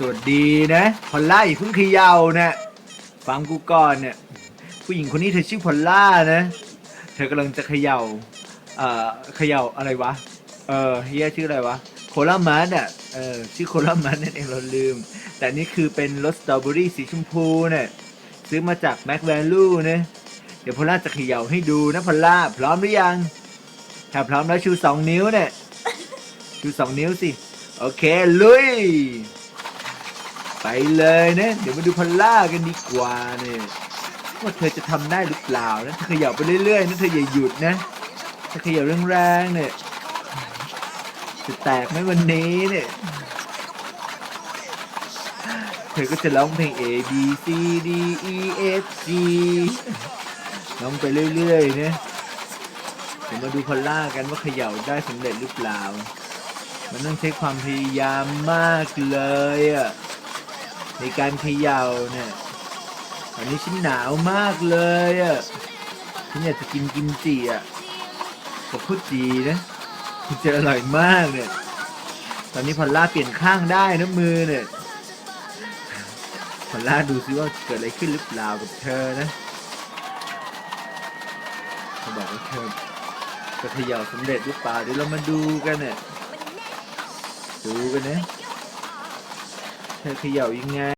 สวัสดีนะพอลล่าอย่าเพิ่งขย่านะฟังกูก่อนเนี่ยผู้หญิงคนนี้เธอชื่อพอลล่านะ เธอกำลังจะเขย่าเอ่อเขย่าอะไรวะเออเฮียชื่ออะไรวะโคลามัสอะเออชื่อโคลามัสนั่นเองเราลืม แต่นี่คือเป็นรสสตรอเบอรี่สีชมพูเนี่ยซื้อมาจากแม็กแวลูนะเดี๋ยวพอลล่าจะเขย่าให้ดูนะพอลล่าพร้อมหรือยังถ้าพร้อมแล้วชูสองนิ้วเนี่ยชูสองนิ้วสิ โอเค ลุย ไปเลยนะ เดี๋ยวมาดูพอลล่ากันดีกว่าเนี่ยว่าเธอจะทำได้หรือเปล่านะเธอเขย่าไปเรื่อยๆนะเธออย่าหยุดนะถ้าเขย่าแรงๆเนี่ยจะแตกไหมวันนี้เนี่ยเธอก็จะร้องเพลง A B C D E F G ร้องไปเรื่อยๆนะเดี๋ยวมาดูพอลล่ากันว่าเขย่าได้สำเร็จหรือเปล่า มันต้องใช้ความพยายามมากเลยอะ ในการเขย่าเนี่ยตอนนี้ฉันหนาวมากเลยอะฉันอยากจะกินกิมจิอะกับข้าวจีนะมันจะอร่อยมากเนี่ยตอนนี้พอลล่าเปลี่ยนข้างได้นะมือเนี่ยพอลล่าดูซิว่าเกิดอะไรขึ้นหรือเปล่ากับเธอนะเขาบอกว่าเธอจะเขย่าสำเร็จหรือเปล่าเดี๋ยวเรามาดูกันเนี่ยดูกันนะเธอเขย่ายังไง